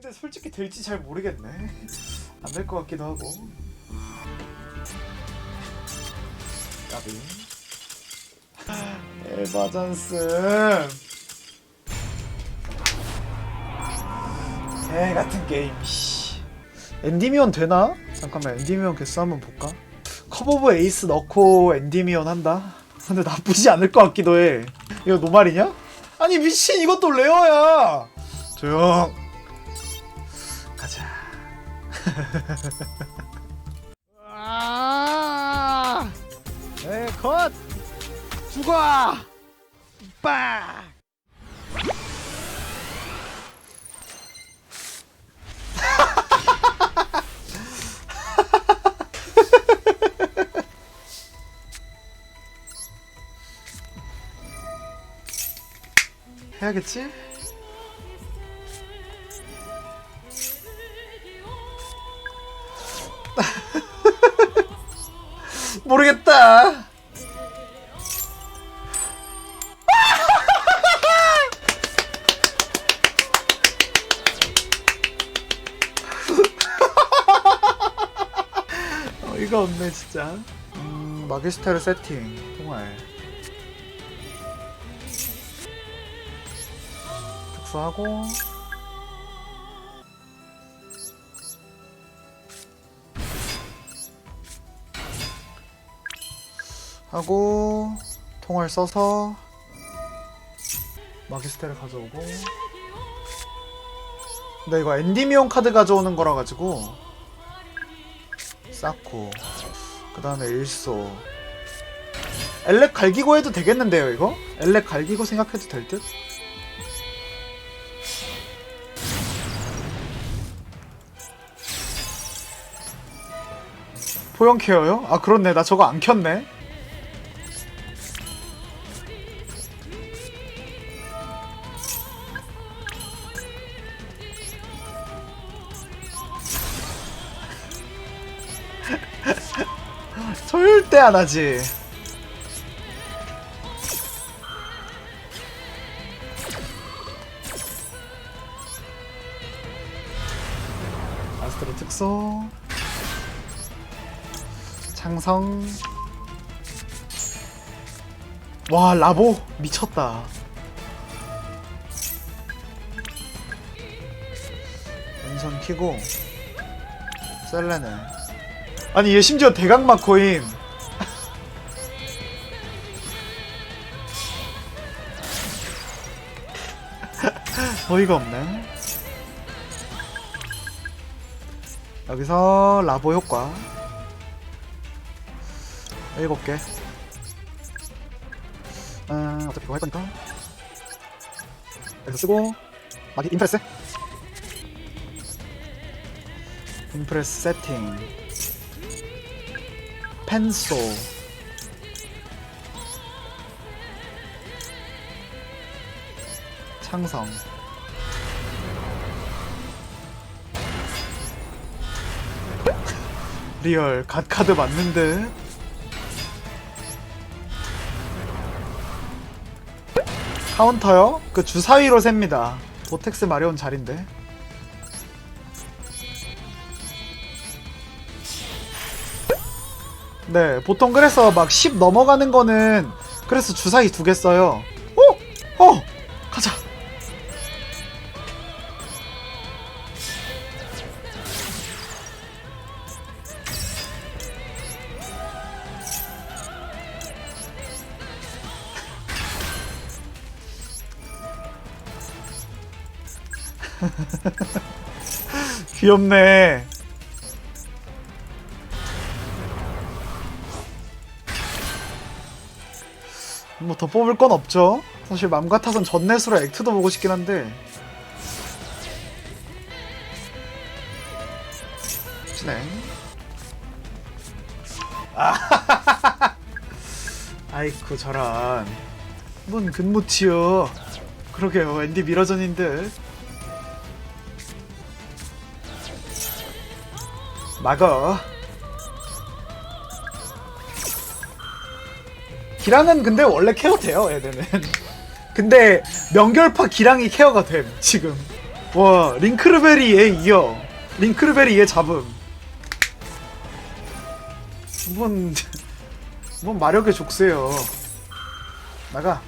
근데 솔직히 될지 잘 모르겠네. 안 될 것 같기도 하고. 까비. 에바 잔슨. 개 같은 게임. 씨. 엔디미온 되나? 잠깐만 엔디미온 개수 한번 볼까? 컵 오브 에이스 넣고 엔디미온 한다. 근데 나쁘지 않을 것 같기도 해. 이거 노말이냐? 아니 미친 이것도 레어야. 조용. 아! 네, 컷! 죽어! 빠! 해야겠지? 모르겠다. 어이가 없네 진짜. 음, 마기스테르 세팅 통할. 특수하고 하고 통을 써서 마기스테를 가져오고 근데 이거 엔디미온 카드 가져오는 거라 가지고 쌓고 그 다음에 일소 엘렉 갈기고 해도 되겠는데요 이거? 엘렉 갈기고 생각해도 될 듯? 포영 케어요? 아 그렇네 나 저거 안 켰네 절대 안 하지. 아스트로 특소 창성. 와 라보. 미쳤다. 왼손 키고. 셀레네 아니 얘 심지어 대각막 코임 어이가 없네 여기서 라보 효과 일곱 개. 아, 어차피 그거 할 거니까. 여기서 쓰고, 마기 임프레스. 임프레스 세팅. 펜소. 창성. 리얼 갓카드 맞는데? 카운터요? 그 주사위로 셉니다. 보텍스 마려운 자리인데. 네, 보통 그래서 막 10 넘어가는 거는 그래서 주사위 두 개 써요. 어? 어! 가자! 귀엽네. 뭐 더 뽑을 건 없죠. 사실 맘 같아선 전넷으로 액트도 보고 싶긴 한데. 진행. 아, 아이쿠 저런. 뭔 근무치요. 그러게요. 앤디 미러전인데. 막어. 기랑은 근데 원래 케어 돼요, 얘네는. 근데 명결파 기랑이 케어가 됨, 지금. 와 링크르베리에 이겨 링크르베리에 잡음 뭔, 뭔 마력의 족쇄요 나가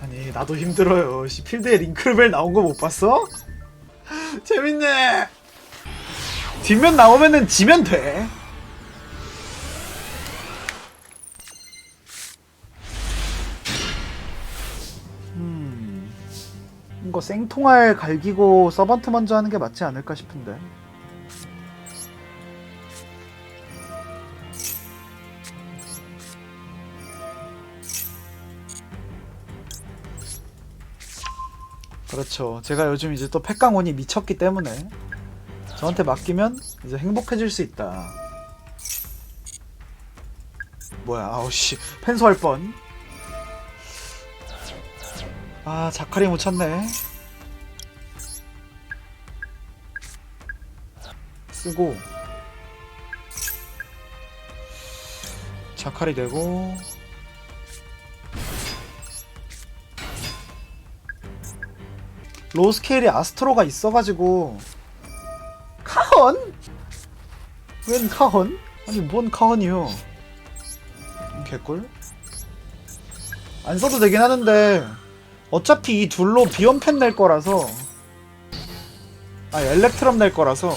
아니 나도 힘들어요 씨 필드에 링크르벨 나온 거 못 봤어? 재밌네 뒷면 나오면은 지면 돼. 음, 이거 생통알 갈기고 서번트 먼저 하는 게 맞지 않을까 싶은데. 그렇죠. 제가 요즘 이제 또 팩강온이 미쳤기 때문에 저한테 맡기면 이제 행복해질 수 있다. 뭐야 아우씨. 펜소 할 뻔. 아 자카리 못 찾네. 쓰고. 자카리 되고. 로스케일이 아스트로가 있어가지고 웬 카헌? 아니 뭔 카헌이요 개꿀? 안 써도 되긴 하는데 어차피 이 둘로 비원펜 낼 거라서 아 엘렉트럼 낼 거라서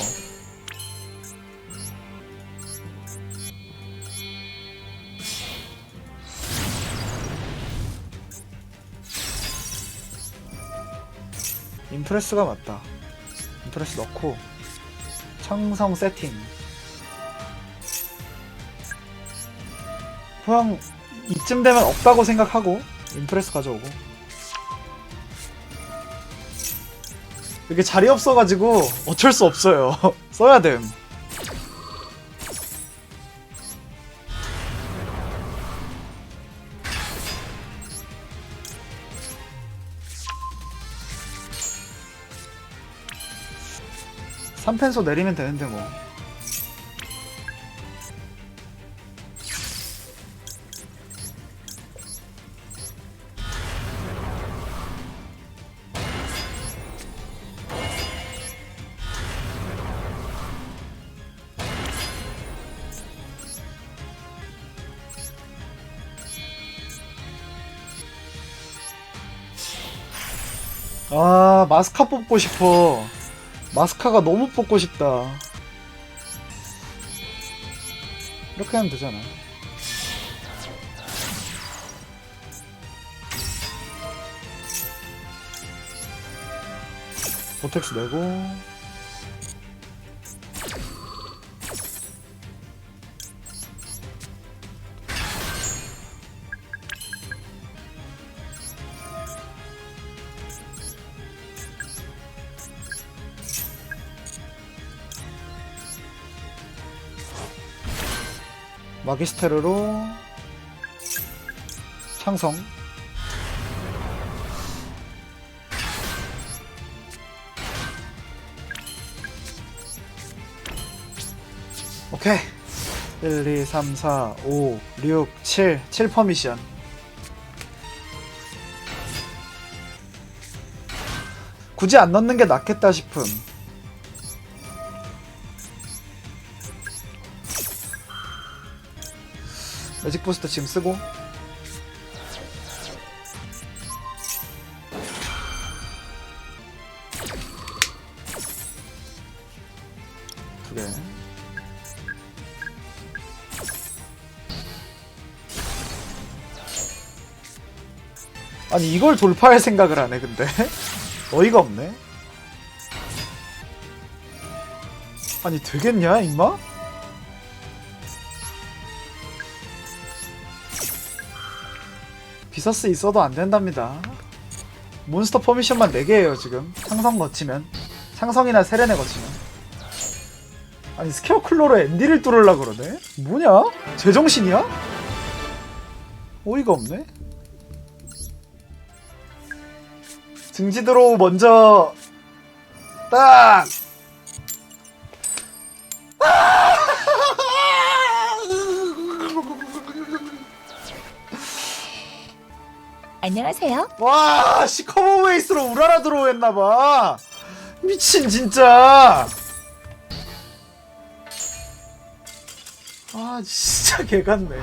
임프레스가 맞다 임프레스 넣고 창성 세팅 그냥 이쯤 되면 없다고 생각하고 임프레스 가져오고. 이게 자리 없어가지고 어쩔 수 없어요. 써야 됨. 삼펜소 내리면 되는데 뭐 아 마스카 뽑고 싶어. 마스카가 너무 뽑고 싶다. 이렇게 하면 되잖아. 보텍스 내고 마기스테르로 창성. 오케이. 1, 2, 3, 4, 5, 6, 7 7 퍼미션. 굳이 안 넣는 게 낫겠다 싶음 매직 부스터 지금 쓰고. 두개. 아니 이걸 돌파할 생각을 하네 근데. 어이가 없네. 아니 되겠냐 임마? 비서스 있어도 안 된답니다. 몬스터 퍼미션만 4개예요 지금 상성 거치면 상성이나 세레네 거치면 아니 스케어클로로 앤디를 뚫으려 그러네? 뭐냐? 제정신이야? 어이가 없네 증지드로우 먼저 딱 안녕하세요. 와, 씨 커버 베이스로 우라라 들어오했나봐. 미친 진짜. 아, 진짜 개같네.